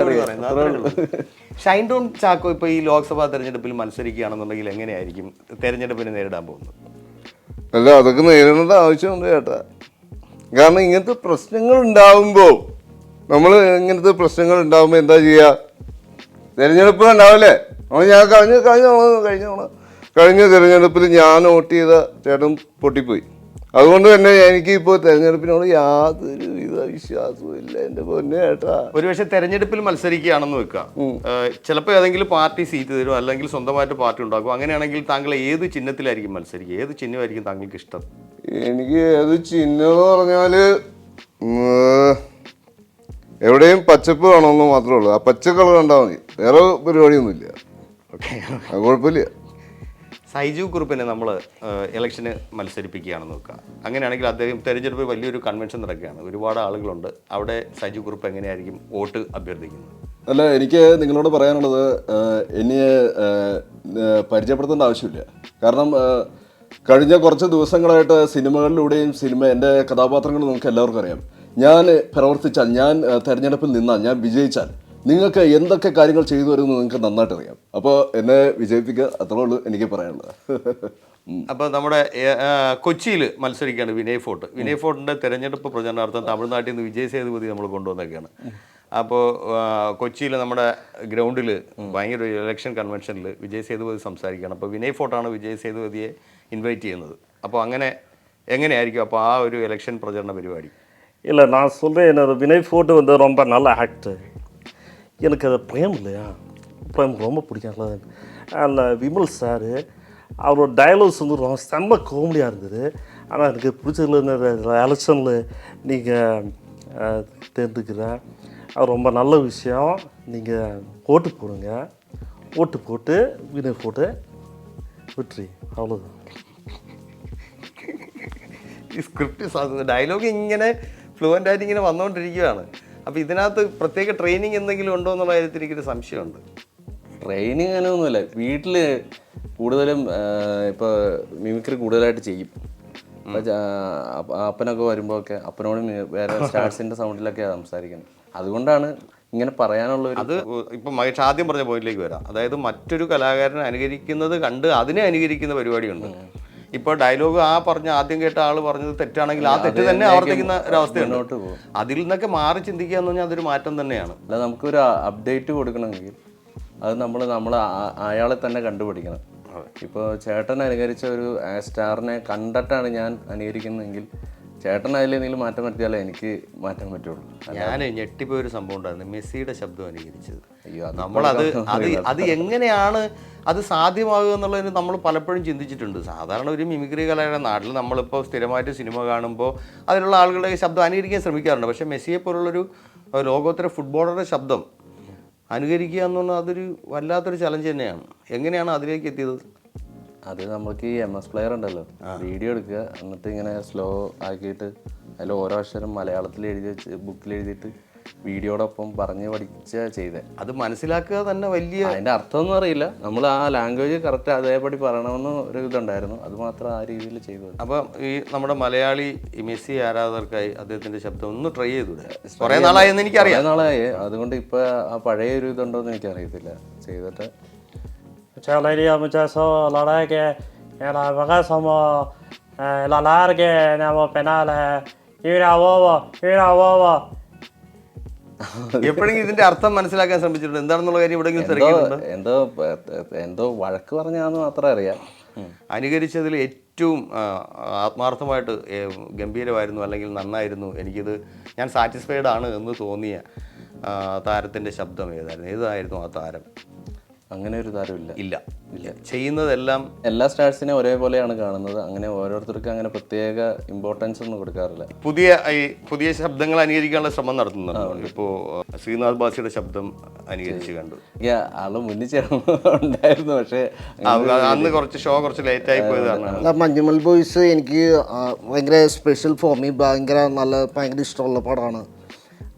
ഷൈൻ ടോൺ ചാക്കോ ഇപ്പൊ ഈ ലോക്സഭാ തെരഞ്ഞെടുപ്പിൽ മത്സരിക്കുകയാണെന്നുണ്ടെങ്കിൽ എങ്ങനെയായിരിക്കും തെരഞ്ഞെടുപ്പിനെ നേരിടാൻ പോകുന്നത്? അല്ല അതൊക്കെ നേരിടേണ്ട ആവശ്യമുണ്ട് ചേട്ടാ. കാരണം ഇങ്ങനത്തെ പ്രശ്നങ്ങൾ ഉണ്ടാവുമ്പോൾ നമ്മൾ ഇങ്ങനത്തെ പ്രശ്നങ്ങൾ ഉണ്ടാവുമ്പോൾ എന്താ ചെയ്യുക തിരഞ്ഞെടുപ്പ് ഉണ്ടാവില്ലേ? ഞാൻ കഴിഞ്ഞ കഴിഞ്ഞ കഴിഞ്ഞ കഴിഞ്ഞ തിരഞ്ഞെടുപ്പിൽ ഞാൻ വോട്ട് ചെയ്ത ചേട്ടൻ പൊട്ടിപ്പോയി. അതുകൊണ്ട് തന്നെ എനിക്ക് ഇപ്പോൾ തിരഞ്ഞെടുപ്പിനോട് യാതൊരു വിധ വിശ്വാസവും ഇല്ല എന്റെ പൊന്നെ ചേട്ടാ ഒരുപക്ഷെ തെരഞ്ഞെടുപ്പിൽ മത്സരിക്കുകയാണെന്ന് വെക്കാം. ചിലപ്പോൾ ഏതെങ്കിലും പാർട്ടി സീറ്റ് തരും അല്ലെങ്കിൽ സ്വന്തമായിട്ട് പാർട്ടി ഉണ്ടാക്കും. അങ്ങനെയാണെങ്കിൽ താങ്കൾ ഏത് ചിഹ്നത്തിലായിരിക്കും മത്സരിക്കുക? ഏത് ചിഹ്നമായിരിക്കും താങ്കൾക്ക് ഇഷ്ടം? എനിക്ക് ഏത് ചിഹ്നം എന്ന് പറഞ്ഞാൽ ഉം, എവിടെയും പച്ചപ്പ് വേണമെന്ന് മാത്രമേ ഉള്ളൂ. ആ പച്ച കളർ കണ്ടാൽ മതി. വേറെ പരിപാടിയൊന്നുമില്ല. ഓക്കെ അത് കുഴപ്പമില്ല. സൈജു കുറുപ്പിനെ നമ്മൾ ഇലക്ഷന് മത്സരിപ്പിക്കുകയാണെന്ന് നോക്കുക. അങ്ങനെയാണെങ്കിൽ അദ്ദേഹം തെരഞ്ഞെടുപ്പ് വലിയൊരു കൺവെൻഷൻ നടക്കുകയാണ്. ഒരുപാട് ആളുകളുണ്ട്. അവിടെ സൈജു കുറുപ്പ് എങ്ങനെയായിരിക്കും വോട്ട് അഭ്യർത്ഥിക്കുന്നത്? അല്ല എനിക്ക് നിങ്ങളോട് പറയാനുള്ളത് എന്നെ പരിചയപ്പെടുത്തേണ്ട ആവശ്യമില്ല. കാരണം കഴിഞ്ഞ കുറച്ച് ദിവസങ്ങളായിട്ട് സിനിമകളിലൂടെയും സിനിമ എന്റെ കഥാപാത്രങ്ങൾ നമുക്ക് എല്ലാവർക്കും അറിയാം. ഞാൻ പ്രവർത്തിച്ചാൽ ഞാൻ തെരഞ്ഞെടുപ്പിൽ നിന്നാൽ ഞാൻ വിജയിച്ചാൽ നിങ്ങൾക്ക് എന്തൊക്കെ കാര്യങ്ങൾ ചെയ്തു വരുമെന്ന് നിങ്ങൾക്ക് നന്നായിട്ട് അറിയാം അപ്പോൾ എന്നെ വിജയിപ്പിക്കുക അത്രേ ഉള്ളൂ എനിക്ക് പറയാനുള്ളത്. അപ്പോൾ നമ്മുടെ കൊച്ചിയിൽ മത്സരിക്കുകയാണ് വിനയ് ഫോർട്ട്. വിനയ് ഫോർട്ടിന്റെ തെരഞ്ഞെടുപ്പ് പ്രചരണാർത്ഥം തമിഴ്നാട്ടിൽ നിന്ന് വിജയ് സേതുപതി നമ്മൾ കൊണ്ടുവന്നൊക്കെയാണ്. അപ്പോൾ കൊച്ചിയിൽ നമ്മുടെ ഗ്രൗണ്ടിൽ ഭയങ്കര ഒരു ഇലക്ഷൻ കൺവെൻഷനിൽ വിജയ് സേതുപതി സംസാരിക്കുകയാണ്. അപ്പോൾ വിനയ് ഫോർട്ടാണ് വിജയ് സേതുപതിയെ ഇൻവൈറ്റ് ചെയ്യുന്നത്. അപ്പോൾ അങ്ങനെ എങ്ങനെയായിരിക്കും? അപ്പോൾ ആ ഒരു ഇലക്ഷൻ പ്രചരണ പരിപാടി. இல்லை நான் சொல்கிறேன் என்னோட வினய் ஃபோட்டோ வந்து ரொம்ப நல்ல ஆக்டர் எனக்கு அது பிரேம் இல்லையா பிரேம் ரொம்ப பிடிக்கும் அதில் அதில் விமல் சார் அவரோட டயலாக்ஸ் வந்து ரொம்ப செம்ம காமெடியாக இருந்தது ஆனால் எனக்கு பிடிச்சதுல இந்த எலெக்ஷனில் நீங்கள் தேர்ந்துக்கிறேன் அது ரொம்ப நல்ல விஷயம் நீங்கள் ஓட்டு போடுங்க ஓட்டு போட்டு வினய் போட்டு வெற்றி அவ்வளோதான் ഈ സ്ക്രിപ്റ്റ് ഡയലോഗ് ഇങ്ങനെ ഫ്ലുവന്റ് ആയിട്ട് ഇങ്ങനെ വന്നുകൊണ്ടിരിക്കുകയാണ് അപ്പോൾ ഇതിനകത്ത് പ്രത്യേക ട്രെയിനിങ് എന്തെങ്കിലും ഉണ്ടോ എന്നുള്ള കാര്യത്തിൽ എനിക്കൊരു സംശയമുണ്ട്. ട്രെയിനിങ് അങ്ങനെ ഒന്നുമില്ല വീട്ടിൽ കൂടുതലും ഇപ്പോൾ മിമിക്രി കൂടുതലായിട്ട് ചെയ്യും. അപ്പനൊക്കെ വരുമ്പോഴൊക്കെ അപ്പനോട് വേറെ സ്റ്റാർസിന്റെ സൗണ്ടിലൊക്കെയാണ് സംസാരിക്കുന്നത്. അതുകൊണ്ടാണ് ഇങ്ങനെ പറയാനുള്ള അത് ഇപ്പം മഹേഷ് ആദ്യം പറഞ്ഞ പോയിന്റിലേക്ക് വരാം. അതായത് മറ്റൊരു കലാകാരനെ അനുകരിക്കുന്നത് കണ്ട് അതിനെ അനുകരിക്കുന്ന പരിപാടിയുണ്ട്. ഇപ്പോൾ ഡയലോഗ് ആ പറഞ്ഞ ആദ്യം കേട്ട ആൾ പറഞ്ഞത് തെറ്റാണെങ്കിൽ ആ തെറ്റ് തന്നെ ആവർത്തിക്കുന്ന ഒരവസ്ഥയുണ്ട് അതിൽ നിന്നൊക്കെ മാറി ചിന്തിക്കുക എന്ന് പറഞ്ഞാൽ അതൊരു മാറ്റം തന്നെയാണ്. അല്ല നമുക്കൊരു അപ്ഡേറ്റ് കൊടുക്കണമെങ്കിൽ അത് നമ്മൾ നമ്മൾ അയാളെ തന്നെ കണ്ടുപിടിക്കണം. ഇപ്പോൾ ചേട്ടൻ അനുകരിച്ച ഒരു സ്റ്റാറിനെ കണ്ടിട്ടാണ് ഞാൻ അനുകരിക്കുന്നതെങ്കിൽ ചേട്ടൻ അതിൽ എന്തെങ്കിലും മാറ്റം വരുത്തിയാലേ എനിക്ക് മാറ്റാൻ പറ്റുള്ളൂ. ഞാൻ ഞെട്ടിപ്പോയ ഒരു സംഭവം ഉണ്ടായിരുന്നു. മെസ്സിയുടെ ശബ്ദം അനുകരിച്ചത് നമ്മളത് അത് അത് എങ്ങനെയാണ് അത് സാധ്യമാകുക എന്നുള്ളതിന് നമ്മൾ പലപ്പോഴും ചിന്തിച്ചിട്ടുണ്ട്. സാധാരണ ഒരു മിമിക്രി കലയുടെ നാട്ടിൽ നമ്മളിപ്പോൾ സ്ഥിരമായിട്ട് സിനിമ കാണുമ്പോൾ അതിലുള്ള ആളുകളുടെ ശബ്ദം അനുകരിക്കാൻ ശ്രമിക്കാറുണ്ട്. പക്ഷേ മെസ്സിയെ പോലുള്ളൊരു ലോകോത്തര ഫുട്ബോളറുടെ ശബ്ദം അനുകരിക്കുക എന്ന് പറഞ്ഞാൽ അതൊരു വല്ലാത്തൊരു ചലഞ്ച് തന്നെയാണ്. എങ്ങനെയാണ് അതിലേക്ക് എത്തിയത്? അത് നമ്മൾക്ക് ഈ എം എസ് പ്ലെയർ ഉണ്ടല്ലോ. വീഡിയോ എടുക്കുക. എന്നിട്ട് ഇങ്ങനെ സ്ലോ ആക്കിയിട്ട് അതിൽ ഓരോ അക്ഷരം മലയാളത്തിൽ എഴുതി വെച്ച് ബുക്കിൽ എഴുതിയിട്ട് വീഡിയോടൊപ്പം പറഞ്ഞ് പഠിച്ച ചെയ്തേ. അത് മനസ്സിലാക്കുക തന്നെ വലിയ അതിന്റെ അർത്ഥമൊന്നും അറിയില്ല. നമ്മൾ ആ ലാംഗ്വേജ് കറക്റ്റ് അതേപടി പറയണമെന്ന് ഒരു ഇതുണ്ടായിരുന്നു. അത് മാത്രം ആ രീതിയിൽ ചെയ്തു. അപ്പം ഈ നമ്മുടെ മലയാളി മെസ്സി ആരാധകർക്കായി അദ്ദേഹത്തിന്റെ ശബ്ദം ഒന്ന് ട്രൈ ചെയ്തൂടെ. കുറേ നാളായെന്ന് എനിക്കറിയാം. കുറേ നാളായി. അതുകൊണ്ട് ഇപ്പൊ ആ പഴയ ഒരു ഇതുണ്ടോ എന്ന് എനിക്കറിയത്തില്ല. ചെയ്തിട്ട് Nhà la xong là lá kìa nhà một bên là như nào vô vô như nào vô vô എപ്പോഴെങ്കിലും ഇതിന്റെ അർത്ഥം മനസ്സിലാക്കാൻ ശ്രമിച്ചിട്ടുണ്ട്. എന്താണെന്നുള്ള കാര്യം എവിടെയെങ്കിലും എന്തോ തിരക്കിയിട്ടുണ്ട്. എന്തോ എന്തോ വഴക്ക് പറഞ്ഞാന്ന് മാത്രം അറിയാം. അനുകരിച്ചതിൽ ഏറ്റവും ആത്മാർത്ഥമായിട്ട് ഗംഭീരമായിരുന്നു അല്ലെങ്കിൽ നന്നായിരുന്നു എനിക്കിത് ഞാൻ സാറ്റിസ്ഫൈഡ് ആണ് എന്ന് തോന്നിയ താരത്തിന്റെ താരത്തിന്റെ ശബ്ദം ഏതായിരുന്നു? ഏതായിരുന്നു ആ താരം? അങ്ങനെ ഒരു താരമില്ല. ഇല്ല. ഇല്ല. ചെയ്യുന്നതെല്ലാം എല്ലാ സ്റ്റാർസിനെ ഒരേപോലെയാണ് കാണുന്നത്. അങ്ങനെ ഓരോരുത്തർക്കും അങ്ങനെ പ്രത്യേക ഇമ്പോർട്ടൻസ് ഒന്നും കൊടുക്കാറില്ല. പുതിയ ഈ പുതിയ ശബ്ദങ്ങൾ അനുകരിക്കാനുള്ള ശ്രമം നടത്തുന്നുണ്ട്. ഇപ്പോൾ ശ്രീനാഥ് ബാസിയുടെ ശബ്ദം അനുകരിച്ച് കണ്ടു. ആൾ മുന്നിൽ ചേർന്ന് ഉണ്ടായിരുന്നു പക്ഷേ അന്ന് കുറച്ച് ഷോ കുറച്ച് ലേറ്റ് ആയി പോയതാണ് മഞ്ഞുമൽ ബോയ്സ് എനിക്ക് ഭയങ്കര സ്പെഷ്യൽ ഫോർ മീ ഭയങ്കര നല്ല ഭയങ്കര ഇഷ്ടമുള്ള പടമാണ്.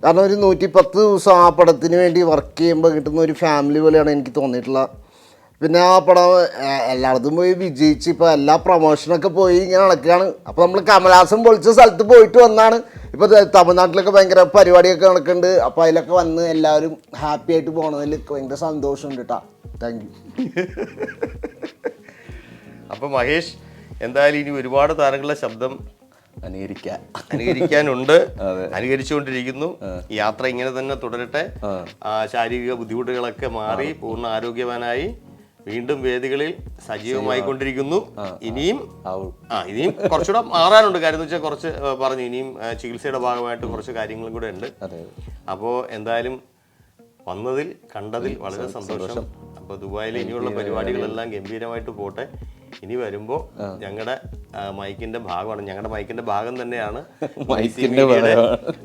കാരണം ഒരു നൂറ്റി പത്ത് ദിവസം ആ പടത്തിന് വേണ്ടി വർക്ക് ചെയ്യുമ്പോൾ കിട്ടുന്ന ഒരു ഫാമിലി പോലെയാണ് എനിക്ക് തോന്നിയിട്ടുള്ളത് പിന്നെ ആ പടം എല്ലായിടത്തും പോയി വിജയിച്ച് ഇപ്പോൾ എല്ലാ പ്രൊമോഷനൊക്കെ പോയി ഇങ്ങനെ നടക്കുകയാണ്. അപ്പോൾ നമ്മൾ കമലഹാസൻ പൊളിച്ച സ്ഥലത്ത് പോയിട്ട് വന്നാണ്. ഇപ്പോൾ തമിഴ്നാട്ടിലൊക്കെ ഭയങ്കര പരിപാടിയൊക്കെ നടക്കുന്നുണ്ട്. അപ്പോൾ അതിലൊക്കെ വന്ന് എല്ലാവരും ഹാപ്പി ആയിട്ട് പോണതിൽ ഭയങ്കര സന്തോഷമുണ്ട് കേട്ടോ താങ്ക് യു അപ്പോൾ മഹേഷ് എന്തായാലും ഇനി ഒരുപാട് താരങ്ങളുടെ ശബ്ദം അനുകരിക്കാൻ. അനുകരിക്കാനുണ്ട്. അനുകരിച്ചുകൊണ്ടിരിക്കുന്നു. യാത്ര ഇങ്ങനെ തന്നെ തുടരട്ടെ. ശാരീരിക ബുദ്ധിമുട്ടുകളൊക്കെ മാറി പൂർണ ആരോഗ്യവാനായി വീണ്ടും വേദികളിൽ സജീവമായി കൊണ്ടിരിക്കുന്നു. ഇനിയും ആ ഇനിയും കുറച്ചുകൂടെ മാറാനുണ്ട്. കാര്യം എന്ന് വെച്ചാൽ കുറച്ച് പറഞ്ഞു. ഇനിയും ചികിത്സയുടെ ഭാഗമായിട്ട് കുറച്ച് കാര്യങ്ങളും കൂടെ ഉണ്ട്. അപ്പോൾ എന്തായാലും വന്നതിൽ കണ്ടതിൽ വളരെ സന്തോഷം. അപ്പോൾ ദുബായിൽ ഇനിയുള്ള പരിപാടികളെല്ലാം ഗംഭീരമായിട്ട് പോട്ടെ. ഇനി വരുമ്പോൾ ഞങ്ങളുടെ മൈക്കിന്റെ ഭാഗമാണ്. ഞങ്ങളുടെ മൈക്കിന്റെ ഭാഗം തന്നെയാണ്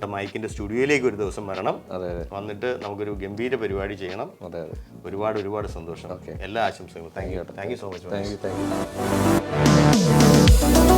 മൈക്കിന്റെ സ്റ്റുഡിയോയിലേക്ക് ഒരു ദിവസം വരണം. വന്നിട്ട് നമുക്കൊരു ഗംഭീര പരിപാടി ചെയ്യണം. ഒരുപാട് ഒരുപാട് സന്തോഷം. എല്ലാ ആശംസകളും. Thank you. Thank you so much. Thank you thank you.